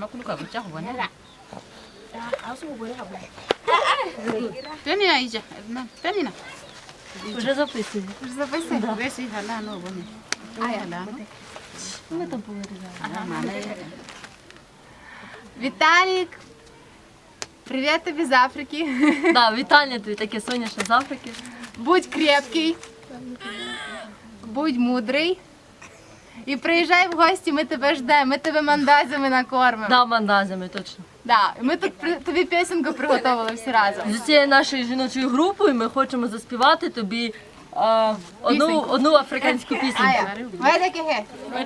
makulu ka bucha kubonera Asubone kabla. tweni na ija na tweni na Вже записую. записи вesi hala no bone aya hala no Ми там повирізали. Віталік! Привіт тобі з Африки. Да, вітання тобі таке сонячне з Африки. Будь крепкий, будь мудрий. І приїжджай в гості, ми тебе ждемо, ми тебе мандазами накормимо. Да, мандазами точно. Да. і Ми тут при- тобі пісеньку приготували всі разом. З цією нашою жіночою групою ми хочемо заспівати тобі а, одну, Пісеньку. одну африканську пісеньку. Ая, ви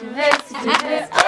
University. University.